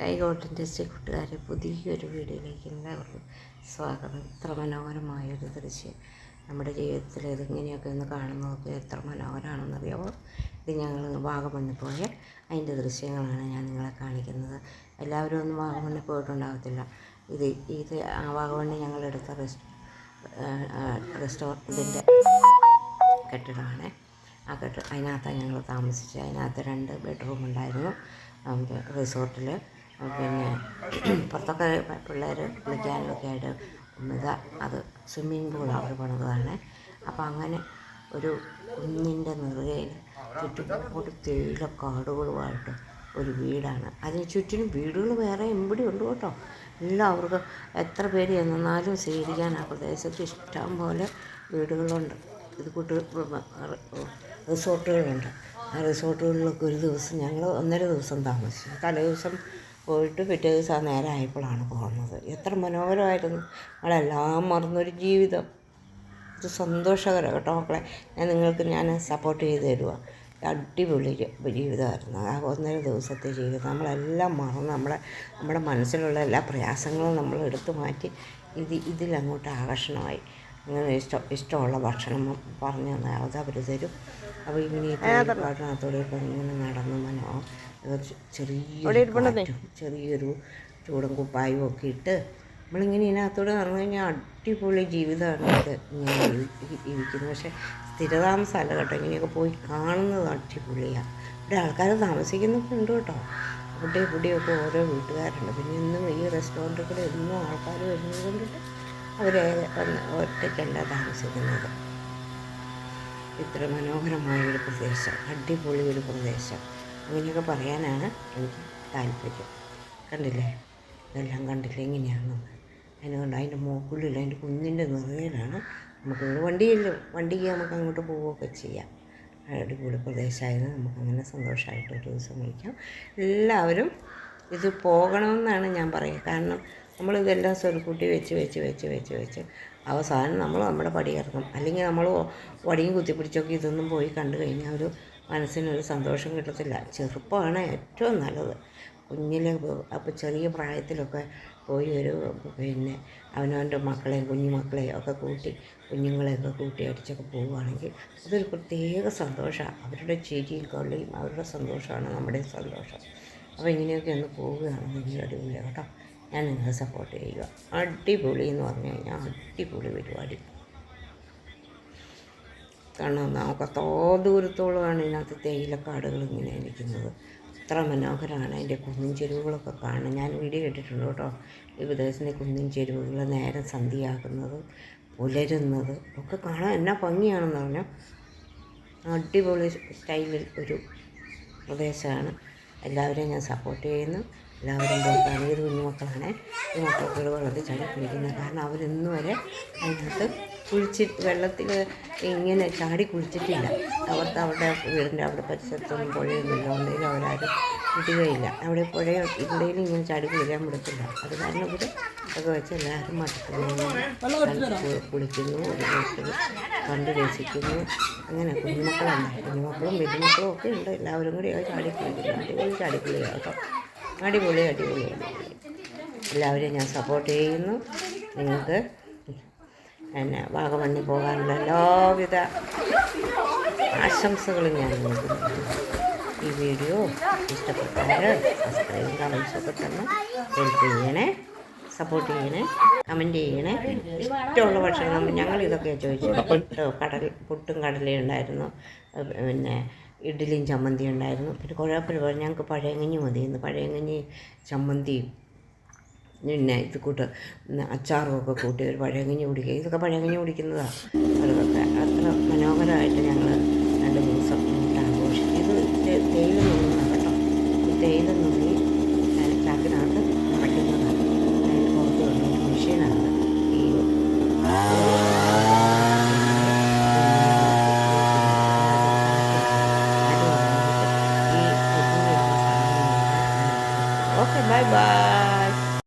കൈകോട്ടിന്റെ കൂട്ടുകാരെ പുതിയൊരു വീഡിയോയിലേക്ക് എല്ലാവർക്കും സ്വാഗതം. ഇത്ര മനോഹരമായൊരു ദൃശ്യം. നമ്മുടെ ജീവിതത്തിൽ ഇതെങ്ങനെയൊക്കെ ഒന്ന് കാണുന്നതൊക്കെ എത്ര മനോഹരമാണെന്നറിയാമോ ഇത് ഞങ്ങൾ വാഗമണ്ണിൽ പോയ അതിന്റെ ദൃശ്യങ്ങളാണ് ഞാൻ നിങ്ങളെ കാണിക്കുന്നത്. എല്ലാവരും ഒന്നും വാഗമണ്ണിൽ പോയിട്ടുണ്ടാകത്തില്ല ഇത് ഇത് ആ വാഗമണ്ണി ഞങ്ങളെടുത്ത റെസ്റ്റോ റെസ്റ്റോറന്റിന്റെ കെട്ടിടമാണ്. ആ കെട്ടിടം അതിനകത്താണ് ഞങ്ങൾ താമസിച്ചത്. അതിനകത്ത് രണ്ട് ബെഡ്റൂം ഉണ്ടായിരുന്നു. റിസോർട്ടിൽ. പിന്നെ പുറത്തൊക്കെ പിള്ളേർ കുളിക്കാനും ഒക്കെ ആയിട്ട് ഇതാ അത് സ്വിമ്മിങ് പൂൾ അവർ പണിതാണ് അപ്പോൾ അങ്ങനെ ഒരു കുഞ്ഞിന്റെ നിറയിൽ ചുറ്റുപാട് തേയില കാടുകളുമായിട്ട് ഒരു വീടാണ്. അതിന് ചുറ്റിനും വീടുകൾ വേറെ എമ്പിടി ഉണ്ട് കേട്ടോ. എല്ലാവർക്കും എത്ര പേര് എന്നാലും സ്വീകരിക്കാൻ ആ പ്രദേശത്ത് ഇഷ്ടം പോലെ വീടുകളുണ്ട്. ഇത് കൂട്ട് റിസോർട്ടുകളുണ്ട്. ആ റിസോർട്ടുകളിലൊക്കെ ഒരു ദിവസം ഞങ്ങൾ ഒന്നര ദിവസം താമസിച്ചു. തലേ ദിവസം പോയിട്ട് പിറ്റേ ദിവസം ആ നേരം ആയപ്പോഴാണ് പോകുന്നത്. എത്ര മനോഹരമായിരുന്നു. നമ്മളെല്ലാം മറന്നൊരു ജീവിതം. ഇത് സന്തോഷകരം കേട്ടോ മക്കളെ. ഞാൻ നിങ്ങൾക്ക് ഞാൻ സപ്പോർട്ട് ചെയ്ത് തരുക അടിപൊളി ജീവിതമായിരുന്നു. ആ ഒന്നര ദിവസത്തെ ജീവിതം. നമ്മളെല്ലാം മറന്ന് നമ്മളെ നമ്മുടെ മനസ്സിലുള്ള എല്ലാ പ്രയാസങ്ങളും നമ്മൾ എടുത്തു മാറ്റി ഇത് ഇതിലങ്ങോട്ട് ആകർഷണമായി. അങ്ങനെ ഇഷ്ടം ഇഷ്ടമുള്ള ഭക്ഷണം പറഞ്ഞു തന്നാൽ അത് അവർ തരും. അപ്പോൾ ഇങ്ങനെ പാട്ടിനകത്തോടെ ഇപ്പം ഇങ്ങനെ നടന്ന് മനോ ചെറിയ ചെറിയൊരു ചൂടും കുപ്പായും ഒക്കെ ഇട്ട് നമ്മളിങ്ങനെ ഇതിനകത്തോടെ നടന്നു കഴിഞ്ഞാൽ അടിപൊളി ജീവിതമാണ് ഇത്. ഇങ്ങനെ ജീവിക്കുന്നത് പക്ഷേ സ്ഥിരതാമസമല്ല കേട്ടോ. ഇങ്ങനെയൊക്കെ പോയി കാണുന്നത് അടിപൊളിയാണ് ഇവിടെ ആൾക്കാർ താമസിക്കുന്നൊക്കെ ഉണ്ട് കേട്ടോ. അവിടെ ഇവിടെയൊക്കെ ഓരോ വീട്ടുകാരുണ്ട്. പിന്നെ ഇന്നും ഈ റെസ്റ്റോറന്റുകളിൽ എന്നും ആൾക്കാർ വരുന്നത് കൊണ്ടിട്ട് അവരെ ഒറ്റയ്ക്കല്ല താമസിക്കുന്നത്. ഇത്ര മനോഹരമായ ഒരു പ്രദേശം. അടിപൊളി ഒരു പ്രദേശം. അങ്ങനെയൊക്കെ പറയാനാണ് എനിക്ക് താല്പര്യം. കണ്ടില്ലേ? ഇതെല്ലാം കണ്ടില്ലേ? ഇങ്ങനെയാണെന്ന് അതിനുകൊണ്ട് അതിന്റെ മുകളിൽ അതിന്റെ കുഞ്ഞിന്റെ നിറയിലാണ് നമുക്ക് വണ്ടിയിൽ വണ്ടിക്ക് നമുക്ക് അങ്ങോട്ട് പോവുകയൊക്കെ ചെയ്യാം. അടിപൊളി പ്രദേശമായിരുന്നു നമുക്കങ്ങനെ സന്തോഷമായിട്ട് ഒരു ദിവസം വിളിക്കാം. എല്ലാവരും ഇത് പോകണമെന്നാണ് ഞാൻ പറയുക. കാരണം നമ്മളിതെല്ലാം സ്വരുക്കൂട്ടി വെച്ച് വെച്ച് വെച്ച് വെച്ച് വെച്ച് അവസാനം നമ്മൾ നമ്മുടെ പടി ഇറങ്ങും അല്ലെങ്കിൽ നമ്മൾ വടിയും കുത്തിപ്പിടിച്ചൊക്കെ ഇതൊന്നും പോയി കണ്ടു കഴിഞ്ഞാൽ ഒരു മനസ്സിനൊരു സന്തോഷം കിട്ടത്തില്ല. ചെറുപ്പമാണ് ഏറ്റവും നല്ലത്. കുഞ്ഞിലെ അപ്പോൾ ചെറിയ പ്രായത്തിലൊക്കെ പോയി ഒരു പിന്നെ അവനവന്റെ മക്കളെയും കുഞ്ഞു മക്കളെയും ഒക്കെ കൂട്ടി കുഞ്ഞുങ്ങളെയൊക്കെ കൂട്ടി അടിച്ചൊക്കെ പോവുകയാണെങ്കിൽ അതൊരു പ്രത്യേക സന്തോഷമാണ്. അവരുടെ ചിരിയും കൊള്ളിയും അവരുടെ സന്തോഷമാണ് നമ്മുടെ സന്തോഷം. അപ്പോൾ ഇങ്ങനെയൊക്കെ ഒന്ന് പോവുകയാണെന്നെങ്കിൽ അടിപൊളിയാണ് കേട്ടോ. ഞാൻ നിങ്ങളെ സപ്പോർട്ട് ചെയ്യുക. അടിപൊളി എന്ന് പറഞ്ഞു കഴിഞ്ഞാൽ അടിപൊളി പരിപാടി. കാരണം നമുക്കത്തോ ദൂരത്തോളമാണ് ഇതിനകത്ത് തേയിലക്കാടുകൾ ഇങ്ങനെ ഇരിക്കുന്നത്. അത്ര മനോഹരമാണ് അതിന്റെ കുന്നിൻ ചെരുവുകളൊക്കെ കാണാൻ. ഞാൻ വീഡിയോ ഇട്ടിട്ടുണ്ട് കേട്ടോ. ഈ പ്രദേശത്തെ കുന്നിൻ ചെരുവുകൾ നേരം സന്ധിയാക്കുന്നത് പുലരുന്നത് ഒക്കെ കാണാൻ എന്നാ ഭംഗിയാണെന്ന് പറഞ്ഞാൽ അടിപൊളി സ്റ്റൈലിൽ ഒരു പ്രദേശമാണ്. എല്ലാവരെയും ഞാൻ സപ്പോർട്ട് ചെയ്യുന്നു. എല്ലാവരും പോക്കാണ് ഏത് കുഞ്ഞുമക്കളാണ് ഈ മക്കൾക്ക് വെള്ളത്തിൽ ചാടി കുളിക്കുന്നത് കാരണം അവരിന്ന് വരെ അതിനകത്ത് കുളിച്ച് വെള്ളത്തിൽ ഇങ്ങനെ ചാടി കുളിച്ചിട്ടില്ല അവർക്ക് അവരുടെ വീടിന്റെ അവിടെ പരിസരത്തൊന്നും പുഴയൊന്നുമില്ല. ഉണ്ടെങ്കിൽ അവരാരും കിട്ടുകയില്ല അവിടെ പുഴ ഇവിടെയും ഇങ്ങനെ ചാടി കുളിക്കാൻ വിടത്തില്ല. അത് കാരണം ഇവർ അതൊക്കെ വെച്ച് എല്ലാവരും മട്ടത്തിൽ കുളിക്കുന്നു കണ്ട് രസിക്കുന്നു. അങ്ങനെ കുഞ്ഞുമക്കളുണ്ട് കുഞ്ഞുമക്കളും വലിയ മക്കളും ഒക്കെ ഉണ്ട്. എല്ലാവരും കൂടി ചാടി കുളിക്കുന്നു അടിപൊളി ചാടി കുളിക്കുക കേട്ടോ അടിപൊളി അടിപൊളി. അടിപൊളി എല്ലാവരെയും ഞാൻ സപ്പോർട്ട് ചെയ്യുന്നു. നിങ്ങൾക്ക് എന്നെ വാഗമണ്ണി പോകാനുള്ള എല്ലാവിധ ആശംസകളും ഞാൻ ഈ വീഡിയോ ഇഷ്ടപ്പെട്ടാൽ സബ്സ്ക്രൈബ് കമൻസൊക്കെ തന്നെ ഹെൽപ്പ് ചെയ്യണേ സപ്പോർട്ട് ചെയ്യണേ കമന്റ് ചെയ്യണേ. ഇഷ്ടമുള്ള ഭക്ഷണം ഞങ്ങൾ ഇതൊക്കെ ചോദിച്ചത്. പുട്ട് കടൽ പുട്ടും കടലയും ഉണ്ടായിരുന്നു. പിന്നെ ഇഡ്ഡലിയും ചമ്മന്തിയും ഉണ്ടായിരുന്നു. പിന്നെ കുഴപ്പമില്ല പറഞ്ഞു ഞങ്ങൾക്ക് പഴയങ്ങഞ്ഞി മതിയെന്ന് പഴയങ്ങഞ്ഞി ചമ്മന്തിയും പിന്നെ ഇത് കൂട്ട് അച്ചാറുമൊക്കെ കൂട്ടി ഒരു പഴയങ്ങഞ്ഞി കുടിക്കുക. ഇതൊക്കെ പഴയങ്ങഞ്ഞി കുടിക്കുന്നതാണ് അതൊക്കെ അത്ര മനോഹരമായിട്ട് ഞങ്ങൾ രണ്ട് ദിവസം ആഘോഷിക്കും ഇത് തേയില നുള്ളുന്ന കേട്ടോ. തേയില നുള്ളി